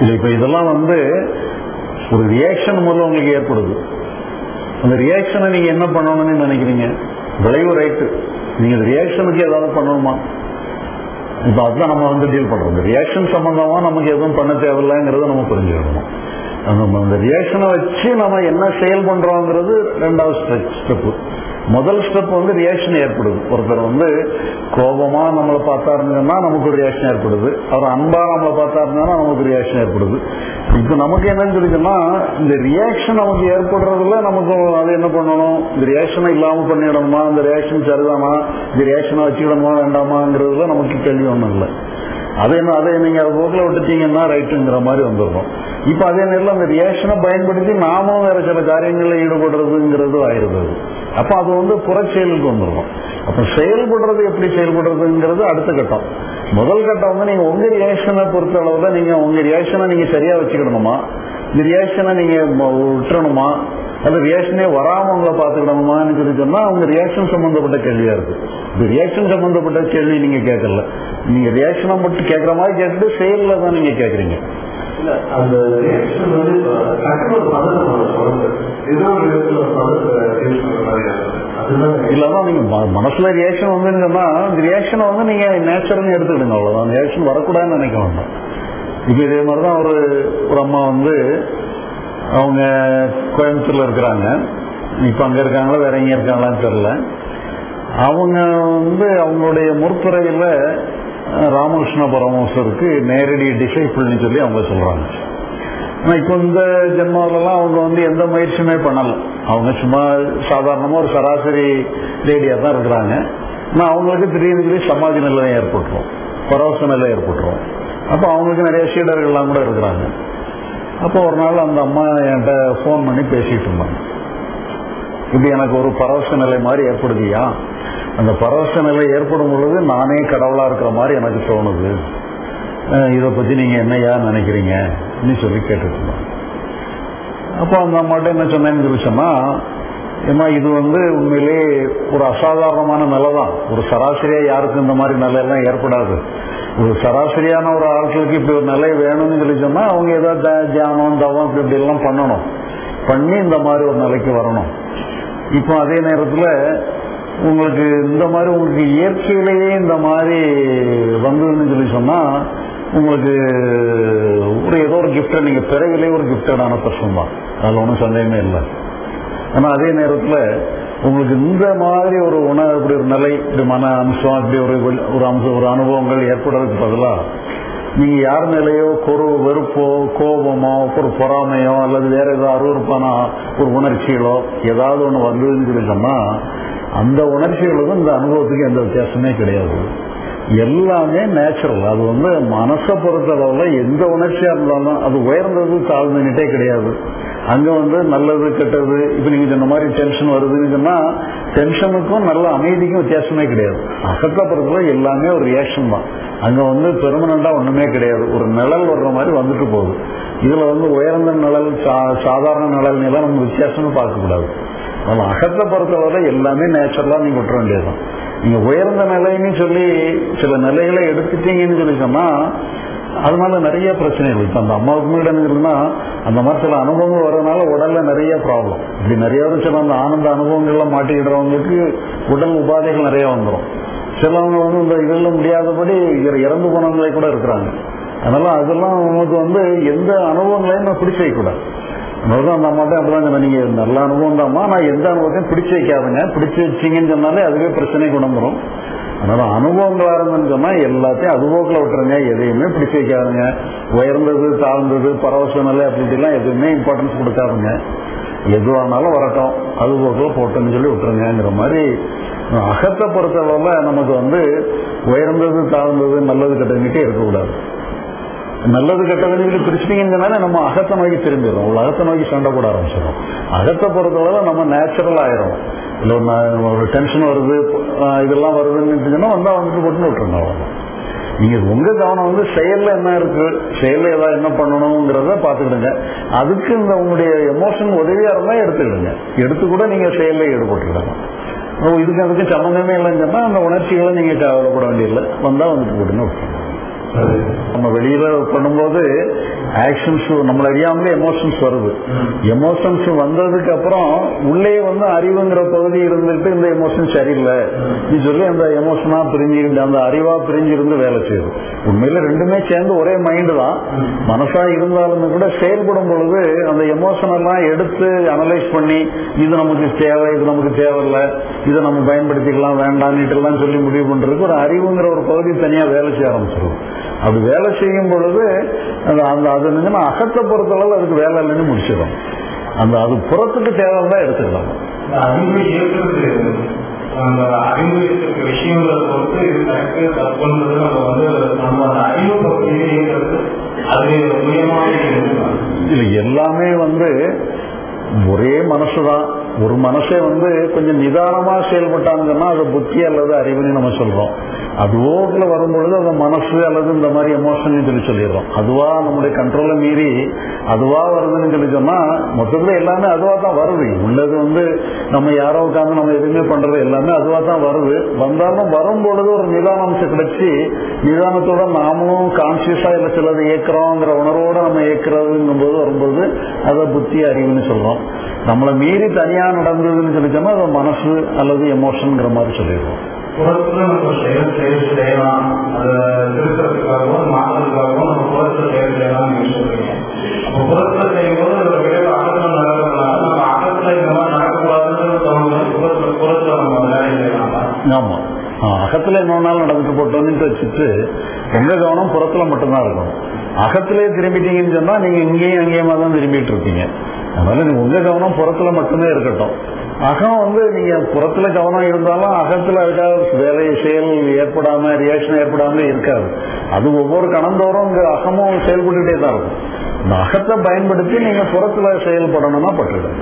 இல்லை இப்போ இதெல்லாம் வந்து ஒரு ரியாக்ஷன் முதல்ல உங்களுக்கு ஏற்படுது. அந்த ரியாக்ஷனை நீங்கள் என்ன பண்ணணும்னு நினைக்கிறீங்க? விளைவு ரைட்டு நீங்கள் ரியாக்ஷனுக்கு ஏதாவது பண்ணணுமா? இப்போ அதுதான் நம்ம வந்து டீல் பண்ணுறோம் இந்த ரியாக்ஷன் சம்மந்தமாக நமக்கு எதுவும் பண்ண தேவையில்லைங்கிறத நம்ம புரிஞ்சுக்கணும். அந்த அந்த ரியாக்ஷனை வச்சு நம்ம என்ன செயல் பண்ணுறோங்கிறது ரெண்டாவது ஸ்டெப் ஸ்டெப்பு முதல் ஸ்டெப் வந்து ரியாக்ஷன் ஏற்படுது. ஒருத்தர் வந்து கோபமா நம்மளை பார்த்தா இருந்ததுன்னா நமக்கு ஒரு ரியாக்ஷன் ஏற்படுது. அவர் அன்பா நம்மளை இருந்ததுன்னா நமக்கு ரியாக்ஷன் ஏற்படுது. இப்போ நமக்கு என்னன்னு தெரியுதுன்னா இந்த ரியாக்ஷன் நமக்கு ஏற்படுறதுல நமக்கு அது என்ன பண்ணணும்? இந்த ரியாக்ஷனை இல்லாமல் பண்ணிடணுமா? இந்த ரியாக்ஷன் சரிதானா? இந்த ரியாக்ஷனை வச்சுக்கிடணுமா? வேண்டாமாங்கிறதுல நமக்கு கேள்வி ஒன்றும் இல்லை. அதே என்ன அதை நீங்க அது போக்கில் விட்டுட்டீங்கன்னா ரைட்டுங்கிற மாதிரி வந்துடுறோம். இப்போ அதே நேரில் அந்த ரியாக்ஷனை பயன்படுத்தி நாமும் வேற சில காரியங்களில் ஈடுபடுறதுங்கிறது ஆயிடுது அப்போ அது வந்து புறச்செயலுக்கு வந்துடும் அப்போ செயல்படுறது எப்படி செயல்படுறதுங்கிறது அடுத்த கட்டம். முதல் கட்டம் வந்து நீங்க உங்க ரியாக்ஷனை பொறுத்த அளவுல நீங்க உங்க ரியாக்ஷனை நீங்க சரியா வச்சுக்கணுமா? இந்த ரியாக்ஷனை நீங்க விட்டுறணுமா அந்த ரியாக்ஷனே வராம உங்களை பாத்துக்கணுமான்னு சொல்லி சொன்னா அவங்க ரியாக்ஷன் சம்பந்தப்பட்ட கேள்வியா இருக்கு. இந்த ரியாக்ஷன் சம்பந்தப்பட்ட கேள்வி நீங்க கேட்கல. நீங்க ரியாக்ஷனை மட்டும் கேட்கற மாதிரி கேட்டுட்டு செயல்ல தான் நீங்க கேக்குறீங்க அந்த ரியாக்ஷன் வந்து இல்லாம நீங்க ம- மனசுல ரியாக்ஷன் வந்து சொன்னா இந்த ரியாக்ஷனை வந்து நீங்க நேச்சுரல்னு எடுத்துக்கிடுங்க அவ்வளவுதான். ரியாக்ஷன் வரக்கூடாதுன்னு நினைக்க வேண்டாம். இப்ப இதே மாதிரிதான் ஒரு ஒரு அம்மா வந்து அவங்க கோயம்புத்தூர்ல இருக்கிறாங்க. இப்ப அங்க இருக்காங்களா வேற எங்க இருக்காங்களான்னு தெரியல. அவங்க வந்து அவங்களுடைய முற்புறையில ராமகிருஷ்ண பரமஹம்சருக்கு நேரடி டிசைபிள்னு சொல்லி அவங்க சொல்றாங்க. இன்னைக்கு இப்போ இந்த ஜென்மாவிலலாம் அவங்க வந்து எந்த முயற்சியுமே பண்ணல. அவங்க சும்மா சாதாரணமா ஒரு சராசரி லேடியா தான் இருக்கிறாங்க. ஆனால் அவங்களுக்கு திடீர்னு திடீர்னு சமாதி நிலை ஏற்பட்டுரும். பரவச நிலை ஏற்பட்டுரும். அப்போ அவங்களுக்கு நிறைய சீடர்கள்லாம் கூட இருக்கிறாங்க. அப்போ ஒரு நாள் அந்த அம்மா என்கிட்ட ஃபோன் பண்ணி பேசிட்டு இருந்தாங்க. இது எனக்கு ஒரு பரவச நிலை மாதிரி ஏற்படுதியா? அந்த பரவச நிலை ஏற்படும் பொழுது நானே கடவுளாக இருக்கிற மாதிரி எனக்கு தோணுது. இதை பற்றி நீங்கள் என்னையா நினைக்கிறீங்க? சொல்லி கேட்டுருக்கோம் அப்போ அந்த அம்மாட்ட என்ன சொன்னேன்னு சொல்லி சொன்னா ஏமா இது வந்து உண்மையிலே ஒரு அசாதாரணமான நிலை தான் ஒரு சராசரியா யாருக்கும் இந்த மாதிரி நிலையெல்லாம் ஏற்படாது. ஒரு சராசரியான ஒரு ஆட்களுக்கு இப்படி ஒரு நிலை வேணும்னு சொல்லி அவங்க ஏதாவது த- தியானம் தவம் இப்படி இப்படி எல்லாம் பண்ணணும். பண்ணி இந்த மாதிரி ஒரு நிலைக்கு வரணும். இப்போ அதே நேரத்தில் உங்களுக்கு இந்த மாதிரி உங்களுக்கு இயற்கையிலேயே இந்த மாதிரி வந்ததுன்னு சொல்லி சொன்னால் உங்களுக்கு ஒரு ஏதோ ஒரு கிஃப்டை நீங்கள் பிறவிலே ஒரு கிஃப்டடான பர்சன் தான் அதில் ஒன்றும் சந்தேகமே இல்லை. ஆனால் அதே நேரத்தில் உங்களுக்கு இந்த மாதிரி ஒரு உணவு இப்படி ஒரு நிலை இப்படி மன அம்சம் இப்படி ஒரு ஒரு அம்சம் ஒரு அனுபவங்கள் ஏற்படுறதுக்கு பதிலாக நீங்கள் யார் நிலையோ ஒரு வெறுப்போ கோபமோ ஒரு பொறாமையோ அல்லது வேற ஏதோ அருவறுப்பான ஒரு உணர்ச்சிகளோ ஏதாவது ஒன்று வந்ததுன்னு சொல்லிட்டோம்னா அந்த உணர்ச்சிகளுக்கும் இந்த அனுபவத்துக்கு எந்த வித்தியாசமே கிடையாது. எல்லாமே நேச்சுரல் அது வந்து மனசை பொறுத்தளவில் எந்த உணர்ச்சியாக இருந்தாலும் அது உயர்ந்தது தாழ்ந்துகிட்டே கிடையாது. அங்கே வந்து நல்லது கெட்டது இப்போ நீங்கள் சொன்ன மாதிரி டென்ஷன் வருதுன்னு சொன்னால் டென்ஷனுக்கும் நல்ல அமைதிக்கும் வித்தியாசமே கிடையாது. அகத்தை பொறுத்தவரை எல்லாமே ஒரு ரியாக்ஷன் தான். அங்கே வந்து பெர்மனண்டாக ஒன்றுமே கிடையாது. ஒரு நிழல் வர்ற மாதிரி வந்துட்டு போகுது. இதில் வந்து உயர்ந்த நிழல் சா- சாதாரண நிழல் எல்லாம் நம்ம வித்தியாசமே பார்க்கக்கூடாது. நம்ம அகத்தை பொறுத்தவரை எல்லாமே நேச்சுரலாக நீங்கள் விட்டுற வேண்டியதுதான். நீங்க உயர்ந்த நிலைன்னு சொல்லி சில நிலைகளை எடுத்துட்டீங்கன்னு சொல்லி சொன்னா அதனால நிறைய பிரச்சனைகள். இப்ப அந்த அம்மாவுக்கு முன்னாடி அந்த மாதிரி சில அனுபவங்கள் வரதுனால உடல்ல நிறைய ப்ராப்ளம் இப்படி நிறைய பேர் சில அந்த ஆனந்த அனுபவங்கள்லாம் மாட்டிக்கிடுறவங்களுக்கு உடல் உபாதைகள் நிறைய வந்துடும் சிலவங்க வந்து இந்த இதெல்லாம் முடியாதபடி இறந்து போனவங்களே கூட இருக்கிறாங்க. அதனால அதெல்லாம் நமக்கு வந்து எந்த அனுபவங்களையும் நம்ம பிடிச்சு வைக்கக்கூடாது. அதனாலதான் அந்த அம்மாட்ட அப்படிதான் சொன்னேன் நீங்க நல்ல அனுபவம் தான்மா நான் எந்த அனுபவத்தையும் பிடிச்சு வைக்காதுங்க. பிடிச்சு வச்சீங்கன்னு சொன்னாலே அதுவே பிரச்சனை கொண்டு வரும் அதனால அனுபவங்களா இருந்துன்னு சொன்னா எல்லாத்தையும் அதுபோக்கில் விட்டுருங்க. எதையுமே பிடிச்சு வைக்காதுங்க. உயர்ந்தது தாழ்ந்தது பரவச நிலை அப்படி எதுவுமே இம்பார்ட்டன்ஸ் கொடுக்காதுங்க. எதுவானாலும் வரட்டும். அதுபோக்கில் போட்டோம்னு சொல்லி விட்டுருங்கிற மாதிரி. அகத்தை பொறுத்தளவுல நமக்கு வந்து உயர்ந்தது தாழ்ந்தது நல்லது கிட்டங்கிட்டே இருக்கக்கூடாது. நல்லது கெட்டதுன்னு பிரிச்சிட்டீங்கன்னால நம்ம அகத்தை நோக்கி திரும்பிடுறோம். உள்ள அகத்தை நோக்கி சண்டை போட ஆரம்பிச்சிடும் அகத்தை பொறுத்தவரை நம்ம நேச்சுரல் ஆயிரும் இல்லை ஒரு ஒரு டென்ஷன் வருது இதெல்லாம் வருதுன்னு இருந்துச்சுன்னா வந்தால் வந்துட்டு போட்டுன்னு விட்டுருந்தோம் நீங்கள் நீங்க உங்க கவனம் வந்து செயல்ல என்ன இருக்கு? செயல்ல ஏதாவது என்ன பண்ணணுங்கிறத பாத்துக்கிடுங்க அதுக்கு இந்த உங்களுடைய எமோஷன் உதவியா இருந்தா எடுத்துக்கிடுங்க. எடுத்து கூட நீங்க செயல்ல ஈடுபட்டுக்கிடலாம். இதுக்கு அதுக்கு சம்மந்தமே இல்லைன்னு சொன்னா அந்த உணர்ச்சிகளை நீங்க கவலைப்பட வேண்டியதில்லை. வந்தா வந்துட்டு போட்டுன்னு விட்டுருங்க நம்ம வெளியில பண்ணும்போது ஆக்ஷன்ஸ் நம்மள அறியாமலே எமோஷன்ஸ் வருது. எமோஷன்ஸ் வந்ததுக்கு அப்புறம் உள்ளே வந்து அறிவுங்கிற பகுதி இருந்துட்டு இந்த எமோஷன் சரியில்லை. நீ சொல்லி அந்த எமோஷனா பிரிஞ்சு அந்த அறிவா பிரிஞ்சு இருந்து வேலை செய்யுது. உண்மையில ரெண்டுமே சேர்ந்து ஒரே மைண்டு தான். மனசா இருந்தாலுமே கூட செயல்படும் பொழுது அந்த எமோஷன் எல்லாம் எடுத்து அனலைஸ் பண்ணி இது நமக்கு தேவை இது நமக்கு தேவையில்லை இதை நம்ம பயன்படுத்திக்கலாம் வேண்டாம்னுட்டு எல்லாம் சொல்லி முடிவு பண்றதுக்கு ஒரு அறிவுங்கிற ஒரு பகுதி தனியா வேலை செய்ய ஆரம்பிச்சிடும் அப்படி வேலை செய்யும் பொழுது அந்த அந்த அது என்னன்னா அகத்தை பொறுத்தளவு அதுக்கு வேலை இல்லைன்னு முடிச்சிடும். அந்த அது புறத்துக்கு எடுத்துக்கலாம். இந்த அறிவு ஏற்கிறது அந்த அறிவு இருக்கிற விஷயங்களை பொறுத்து இது கரெக்டு தப்புன்றது நம்ம வந்து நம்ம அந்த அறிவு பகுதியை ஏற்கிறது அது மூலியமாக இருக்கலாம் இல்ல எல்லாமே வந்து ஒரே மனசுதான். ஒரு மனசே வந்து கொஞ்சம் நிதானமா செயல்பட்டாங்கன்னா அது புத்தி அல்லது அறிவுன்னு நம்ம சொல்றோம். அது ஓட்டுல வரும்பொழுது அந்த மனசு அல்லது இந்த மாதிரி எமோஷன் சொல்லி சொல்லிடுறோம். அதுவா நம்முடைய கண்ட்ரோலை மீறி அதுவா வருதுன்னு சொல்லி சொன்னா மொத்தத்துல எல்லாமே அதுவா தான் வருது. உள்ளது வந்து நம்ம யாரோ உட்காந்து நம்ம எதுவுமே பண்றது எல்லாமே அதுவா தான் வருது. வந்தாலும் வரும் பொழுது ஒரு நிதானம் கிடைச்சி நிதானத்தோட நாமளும் கான்சியஸா இல்ல சிலது ஏற்கிறோங்கிற உணர்வோட நம்ம ஏற்கிறதுங்கும் போது வரும்போது அதை புத்தி அறிவுன்னு சொல்றோம். நம்மளை மீறி தனியா நடந்ததுன்னு சொல்லி சொன்னா அது மனசு அல்லது எமோஷன்ங்கிற மாதிரி சொல்லிடுவோம். ஆமா. அகத்துல வேணாலும் நடந்துட்டு போட்டோம்னு வச்சுட்டு உங்க கவனம் புறத்துல மட்டும்தான் இருக்கும் அகத்திலே திரும்பிட்டீங்கன்னு சொன்னா நீங்க இங்கேயும் அங்கேயுமா தான் திரும்பிட்டு இருப்பீங்க. அதனால நீ உங்க கவனம் புறத்துல மட்டுமே இருக்கட்டும். அகம் வந்து நீங்க புறத்துல கவனம் இருந்தாலும் அகத்துல அதுக்காக வேலை செயல் ஏற்படாம ரியாக்ஷன் ஏற்படாம இருக்காது. அது ஒவ்வொரு கணந்தோறும் இங்க அகமும் செயல்பட்டுட்டே தான் இருக்கும். இந்த அகத்தை பயன்படுத்தி நீங்க புறத்துல செயல்படணும்னா பட்டுடும்